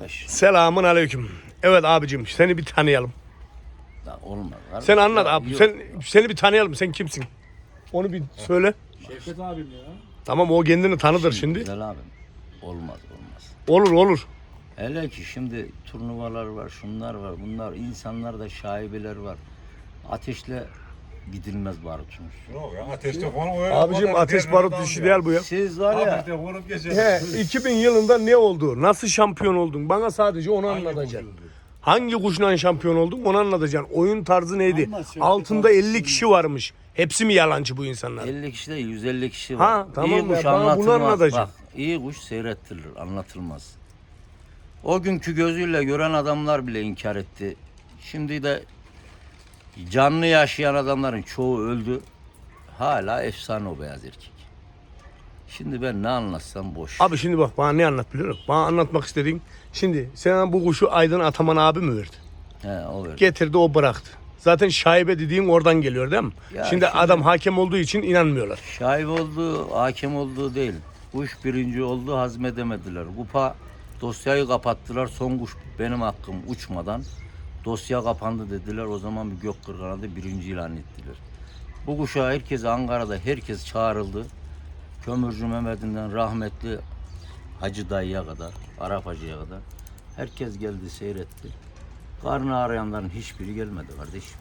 kardeş. Selamun aleyküm. Evet abicim seni bir tanıyalım. Ya olmaz. kardeş. Sen anlat Ya, abi. yok. Sen seni bir tanıyalım. Sen kimsin? Onu bir söyle. Şevket abim ya. Tamam o kendini tanıdır şimdi. Güzel abim. Olmaz olmaz. Olur olur. Hele ki şimdi turnuvalar var, şunlar var, bunlar. insanlarda şaibeler var. Ateşle gidilmez barutmuş. Yok ya ateşte falan öyle. Abicim ateş barut işi ya. değil bu ya. Siz var ya, Ateşte vurup geçer. He, 2000 yılında ne oldu? Nasıl şampiyon oldun? Bana sadece onu anlatacaksın. Hangi kuşla şampiyon oldun onu anlatacaksın. Oyun tarzı neydi? Altında abi. 50 kişi varmış. Hepsi mi yalancı bu insanlar? 50 kişi değil, 150 kişi Ha, var. tamam iyi ya, kuş bunu anlatılmaz. anlatacaksın. Bak, iyi kuş seyrettirilir, anlatılmaz. O günkü gözüyle gören adamlar bile inkar etti. Şimdi de canlı yaşayan adamların çoğu öldü. Hala efsane o beyaz erkek. Şimdi ben ne anlatsam boş. Abi şimdi bak bana ne anlat biliyor musun? Bana anlatmak istediğin. Şimdi sana bu kuşu Aydın Ataman abi mi verdi? He, o verdi. Getirdi o bıraktı. Zaten şaibe dediğin oradan geliyor değil mi? Ya şimdi, şimdi- adam hakem olduğu için inanmıyorlar. Şahip olduğu, hakem olduğu değil. Kuş birinci oldu hazmedemediler. Kupa dosyayı kapattılar. Son kuş benim hakkım uçmadan dosya kapandı dediler. O zaman bir gök kırganadı birinci ilan ettiler. Bu kuşa herkes Ankara'da herkes çağrıldı. Kömürcü Mehmet'inden rahmetli Hacı Dayı'ya kadar, Arap Hacı'ya kadar. Herkes geldi seyretti. Karnı ağrıyanların hiçbiri gelmedi kardeşim.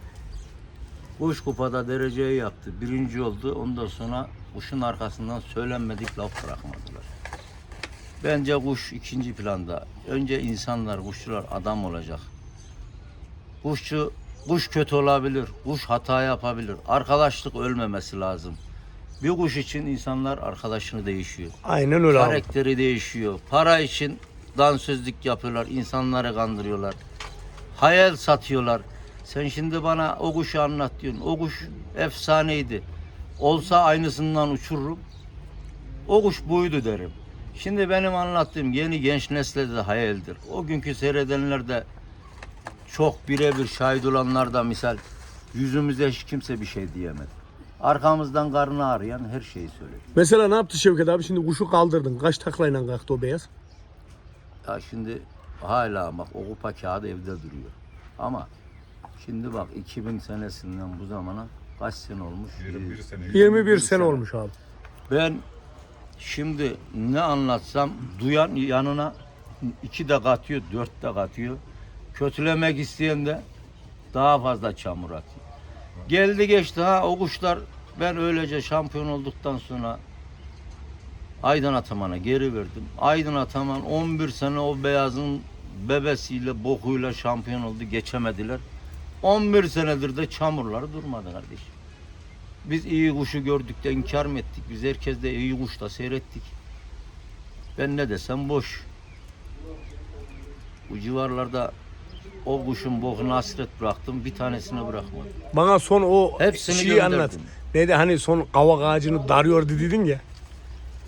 Kuş kupada dereceyi yaptı. Birinci oldu. Ondan sonra kuşun arkasından söylenmedik laf bırakmadılar. Bence kuş ikinci planda. Önce insanlar, kuşçular adam olacak. Kuşçu, kuş kötü olabilir. Kuş hata yapabilir. Arkadaşlık ölmemesi lazım. Bir kuş için insanlar arkadaşını değişiyor. Aynen öyle abi. Karakteri değişiyor. Para için dansözlük yapıyorlar. insanları kandırıyorlar. Hayal satıyorlar. Sen şimdi bana o kuşu anlat diyorsun. O kuş efsaneydi. Olsa aynısından uçururum. O kuş buydu derim. Şimdi benim anlattığım yeni genç nesle de hayaldir. O günkü seyredenler de çok birebir şahit olanlar da misal yüzümüze hiç kimse bir şey diyemedi. Arkamızdan karnı ağrıyan her şeyi söyledi. Mesela ne yaptı Şevket abi? Şimdi kuşu kaldırdın. Kaç taklayla kalktı o beyaz? Ya şimdi hala bak o kupa kağıdı evde duruyor. Ama şimdi bak 2000 senesinden bu zamana kaç sene olmuş? 21 sene. 21 sene olmuş abi. Ben şimdi ne anlatsam duyan yanına iki de katıyor, dört de katıyor. Kötülemek isteyen de daha fazla çamur atıyor. Geldi geçti ha o kuşlar ben öylece şampiyon olduktan sonra Aydın Ataman'a geri verdim. Aydın Ataman 11 sene o beyazın bebesiyle bokuyla şampiyon oldu geçemediler. 11 senedir de çamurları durmadı kardeşim. Biz iyi kuşu gördük de inkar mı ettik? Biz herkes de iyi kuş da seyrettik. Ben ne desem boş. Bu civarlarda o kuşun bokunu hasret bıraktım. Bir tanesini bırakmadım. Bana son o Hepsini şeyi gönderdim. anlat. Neydi hani son kavak ağacını darıyor dedin ya.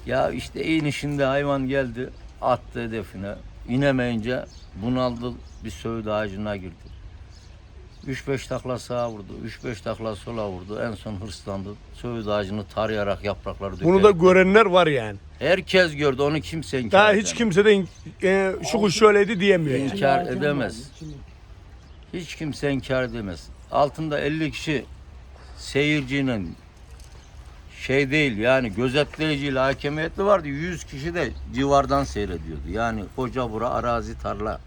Ya işte inişinde hayvan geldi. Attı hedefine. İnemeyince bunaldı. Bir söğüt ağacına girdi. 3-5 takla sağa vurdu. 3-5 takla sola vurdu. En son hırslandı. Söğüt ağacını tarayarak yaprakları dökerek. Bunu da görenler var yani. Herkes gördü. Onu kimse inkar Daha edemez. hiç kimse de in- e, şu kuş şöyleydi diyemiyor. yani. İnkar edemez. Hiç kimse inkar edemez. Altında 50 kişi seyircinin şey değil yani gözetleyiciyle hakemiyetli vardı. 100 kişi de civardan seyrediyordu. Yani koca bura arazi tarla.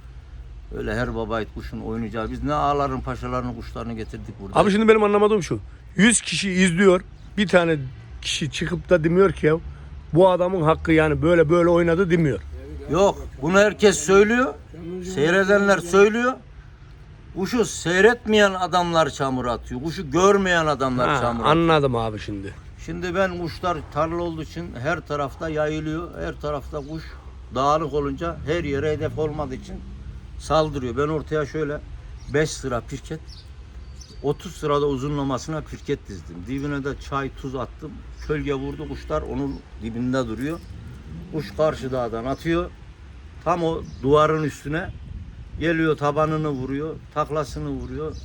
Öyle her babayit kuşun oynayacağı. Biz ne ağaların paşaların kuşlarını getirdik burada. Abi şimdi benim anlamadığım şu. 100 kişi izliyor. Bir tane kişi çıkıp da demiyor ki ya bu adamın hakkı yani böyle böyle oynadı demiyor. Yok bunu herkes söylüyor. Seyredenler söylüyor. Kuşu seyretmeyen adamlar çamur atıyor. Kuşu görmeyen adamlar Ha, çamur atıyor. anladım abi şimdi. Şimdi ben kuşlar tarla olduğu için her tarafta yayılıyor. Her tarafta kuş dağınık olunca her yere hedef olmadığı için saldırıyor. Ben ortaya şöyle 5 sıra pirket 30 sırada uzunlamasına pirket dizdim. Dibine de çay tuz attım. Kölge vurdu kuşlar onun dibinde duruyor. Kuş karşı dağdan atıyor. Tam o duvarın üstüne geliyor tabanını vuruyor. Taklasını vuruyor.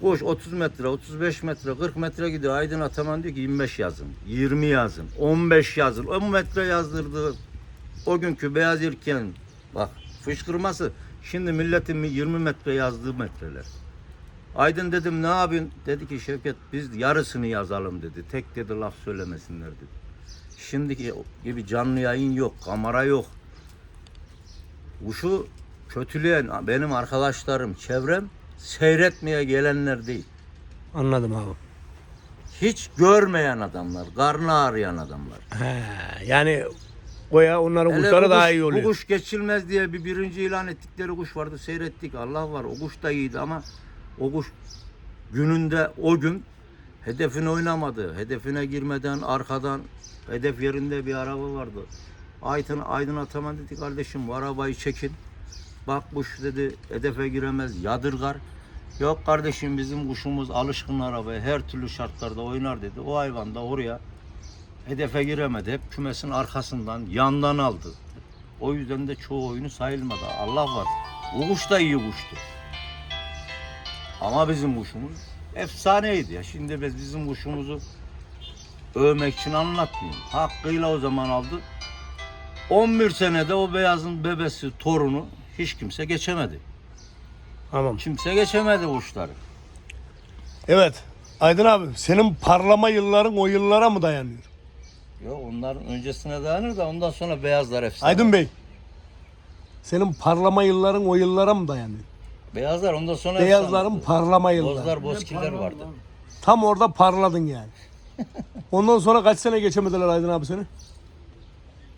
Kuş 30 metre, 35 metre, 40 metre gidiyor. Aydın Ataman diyor ki 25 yazın, 20 yazın, 15 yazın. 10 metre yazdırdı. O günkü beyaz erken bak Fışkırması şimdi milletin 20 metre yazdığı metreler. Aydın dedim ne yapıyorsun? Dedi ki Şevket biz yarısını yazalım dedi. Tek dedi laf söylemesinler dedi. Şimdiki gibi canlı yayın yok, kamera yok. Kuşu kötüleyen benim arkadaşlarım, çevrem seyretmeye gelenler değil. Anladım abi. Hiç görmeyen adamlar, karnı ağrıyan adamlar. He, yani Goya onların Hele kuşları bu daha kuş- iyi oluyor. Bu kuş geçilmez diye bir birinci ilan ettikleri kuş vardı seyrettik Allah var o kuş da iyiydi ama o kuş gününde o gün hedefine oynamadı. Hedefine girmeden arkadan hedef yerinde bir araba vardı. Aydın, Aydın Ataman dedi kardeşim bu arabayı çekin. Bak kuş dedi hedefe giremez yadırgar. Yok kardeşim bizim kuşumuz alışkın arabaya her türlü şartlarda oynar dedi. O hayvan da oraya hedefe giremedi. Hep kümesin arkasından, yandan aldı. O yüzden de çoğu oyunu sayılmadı. Allah var. Bu kuş da iyi kuştu. Ama bizim kuşumuz efsaneydi ya. Şimdi biz bizim kuşumuzu övmek için anlatmıyorum. Hakkıyla o zaman aldı. 11 senede o beyazın bebesi, torunu hiç kimse geçemedi. Tamam. Kimse geçemedi kuşları. Evet. Aydın abi senin parlama yılların o yıllara mı dayanıyor? Yok onların öncesine dayanır da ondan sonra beyazlar efsane. Aydın Bey. Senin parlama yılların o yıllara mı dayanıyor? Beyazlar ondan sonra Beyazların efsane. parlama yılları. Bozlar, bozkiller vardı. Tam orada parladın yani. Ondan sonra kaç sene geçemediler Aydın abi seni?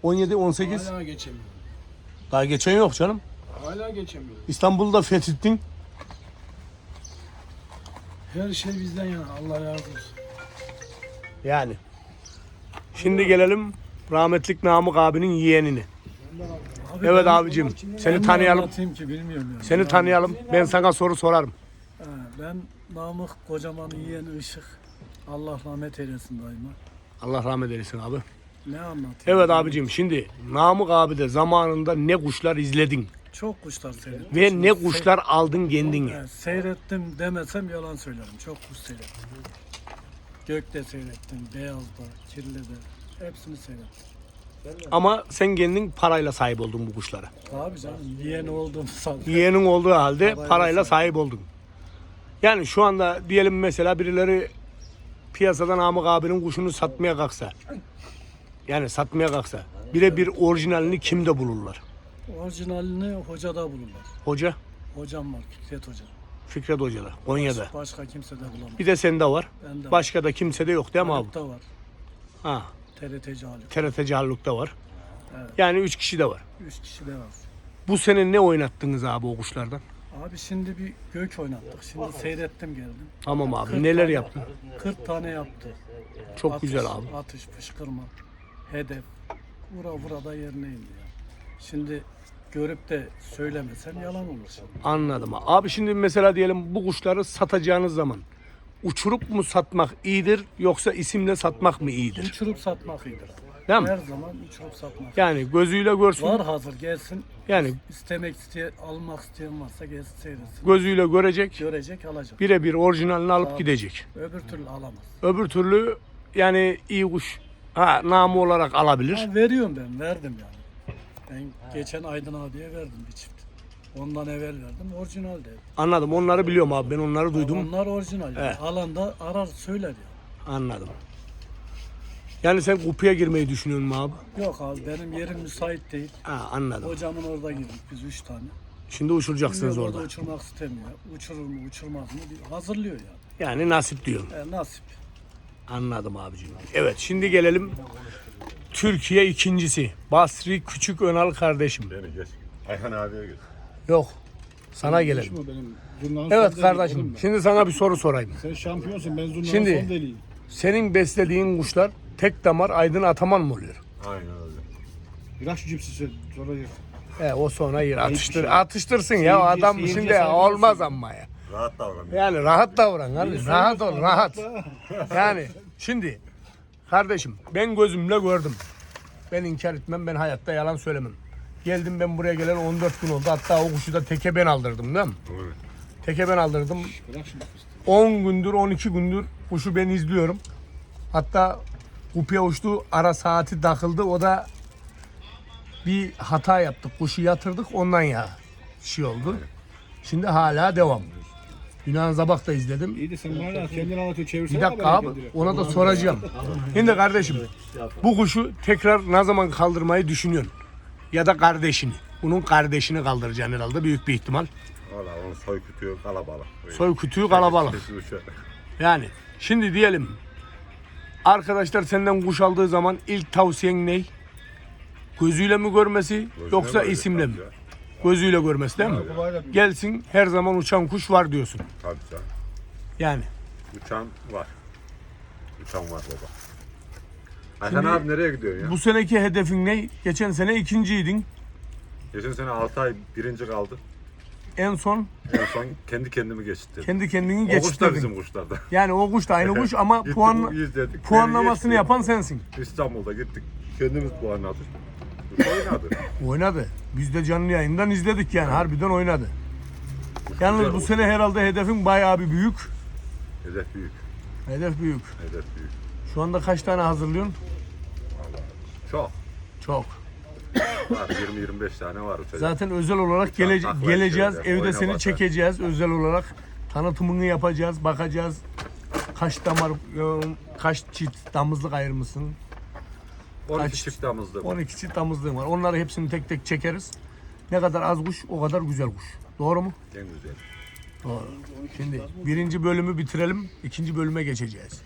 17, 18. Hala geçemiyorum. Daha geçen yok canım. Hala geçemiyorum. İstanbul'da fethettin. Her şey bizden yana. Allah razı olsun. Yani. Şimdi gelelim rahmetlik Namık abinin yeğenini. Abi Evet ben- abicim, seni Ben tanıyalım. anlatayım ki bilmiyorum yani. Seni tanıyalım. Ben sana soru sorarım. He, ben Namık kocamanın yeğeni Işık. Allah rahmet eylesin daima. Allah rahmet eylesin abi. Ne anlatayım? Evet abicim şimdi Namık abi de zamanında ne kuşlar izledin Çok kuşlar seyrettim. ve Şimdi ne se- kuşlar aldın kendine. Seyrettim demesem yalan söylerim. Çok kuş seyrettim. Gökte seyrettim, Beyaz'da, Kirli'de. Hepsini seyrettim. Ama sen kendin parayla sahip oldun bu kuşlara. Abi canım yeğeni olduğumu sandım. Yeğenin olduğu halde Parayla parayla sahip. sahip oldun. Yani şu anda diyelim mesela birileri piyasadan Namık abinin kuşunu satmaya kalksa. Yani satmaya kalksa. Birebir orijinalini kimde bulurlar? Orijinalini hocada bulurlar. Hoca, Hocam var Fikret Hoca. Fikret Hoca'da, Konya'da. Başka kimse de bulamaz. Bir de sende var. Bende var. Başka da kimse de yok değil mi abi? Haluk'ta var. Ha, TRT'ci Haluk. TRT Halluk'ta var. Evet. Yani üç kişi de var. Üç kişi de var. Bu sene ne oynattınız abi o kuşlardan? Abi şimdi bir gök oynattık. Şimdi seyrettim geldim. Tamam abi. Neler tane- yaptın? 40 tane yaptı. Çok Atış, güzel abi. Atış, fışkırma, hedef. Vura vura da yerine indi ya. Şimdi görüp de söylemesem yalan olur. Anladım. Abi şimdi mesela diyelim bu kuşları satacağınız zaman uçurup mu satmak iyidir yoksa isimle satmak mı iyidir? Uçurup satmak iyidir. Değil mi? Her zaman uçurup satmak. Yani gözüyle görsün. Var hazır gelsin. Yani İstemek isteyen, almak isteyen varsa gelsin seyretsin. gözüyle görecek. Görecek alacak. Birebir orijinalini alıp Tabii. gidecek. Öbür türlü alamaz. Öbür türlü yani iyi kuş ha namı olarak alabilir. Ha, veriyorum ben, verdim yani. Ben geçen Aydın abiye verdim bir çift. Ondan evvel verdim, orijinal dedi. Anladım. Onları biliyorum abi. Ben onları duydum. Onlar orijinal. yani. Evet. Alanda arar söyler ya. Anladım. Yani sen kupuya girmeyi düşünüyorsun mu abi? Yok abi benim yerim müsait değil. Ha, anladım. Hocamın orada girdik biz üç tane. Şimdi uçuracaksınız Bilmiyorum, orada. uçurmak istemiyor. Uçurur mu uçurmaz mı bir hazırlıyor yani. Yani nasip diyorum. E, nasip. Anladım abicim. Evet şimdi gelelim Türkiye ikincisi. Basri Küçük Önal kardeşim. Beni geç. Ayhan abiye geç. Yok. Sana gelelim. Bu benim zurnanın Evet son kardeşim. ben. Şimdi sana bir soru sorayım. Sen şampiyonsun ben zurnanın Şimdi- son deliyim. Senin beslediğin kuşlar tek damar Aydın Ataman mı oluyor? Aynen öyle. Bırak şu cipsi sen sonra yık. He o sonra yer atıştır, şey. atıştırsın ya Seyirci- adam seyirciye şimdi saygı olmaz ama ya. Rahat davran. Yani rahat davran abi. Rahat ol rahat. Yani şimdi kardeşim ben gözümle gördüm. Ben inkar etmem ben hayatta yalan söylemem. Geldim ben buraya gelen 14 gün oldu. Hatta o kuşu da teke ben aldırdım değil mi? Evet. Teke ben aldırdım. Bırak şimdi fıstığı. 10 gündür 12 gündür kuşu ben izliyorum. Hatta kupuya uçtu ara saati takıldı o da bir hata yaptık. Kuşu yatırdık ondan ya şey oldu. Şimdi hala devam. Yunan Zabak da izledim. İyi de sen bana kendini anlatıyor çevirsene. Bir dakika abi ona da soracağım. Şimdi kardeşim bu kuşu tekrar ne zaman kaldırmayı düşünüyorsun? Ya da kardeşini. Bunun kardeşini kaldıracaksın herhalde büyük bir ihtimal. Valla onun soy kütüğü kalabalık. Soy kütüğü kalabalık. Yani şimdi diyelim arkadaşlar senden kuş aldığı zaman ilk tavsiyen ne? Gözüyle mi görmesi yoksa böyle isimle mi? ya. Gözüyle görmesi değil mi? Gelsin her zaman uçan kuş var diyorsun. Tabii canım. Yani Uçan var. Uçan var baba. Ayhan abi nereye gidiyorsun ya? bu seneki hedefin ne? Geçen sene ikinciydin. Geçen sene 6 ay birinci kaldı. En son En son kendi kendimi geçirdim. kendi kendini o kuş da bizim kuşlardan. Yani o kuş da aynı kuş ama Gittik, puan izledik, puanlamasını yapan sensin. İstanbul'da gittik. Kendimiz puanladık. Oynadı. Oynadı. Biz de canlı yayından izledik yani. Harbiden oynadı. Yalnız bu sene herhalde hedefin bayağı bir büyük. Hedef büyük. Hedef büyük. Hedef büyük. Şu anda kaç tane hazırlıyorsun? Çok. Çok. Var 20-25 tane var uçacak. Zaten özel olarak gele- takla geleceğiz. şöyle, Evde oyna seni bakar. çekeceğiz özel olarak. Tanıtımını yapacağız, bakacağız. Kaç damar, e, kaç çift damızlık ayırmışsın? 12 kaç- çift damızlı. 12 çift damızlığın var. Onları hepsini tek tek çekeriz. Ne kadar az kuş, o kadar güzel kuş. Doğru mu? En güzel. Doğru. Şimdi birinci bölümü bitirelim, ikinci bölüme geçeceğiz.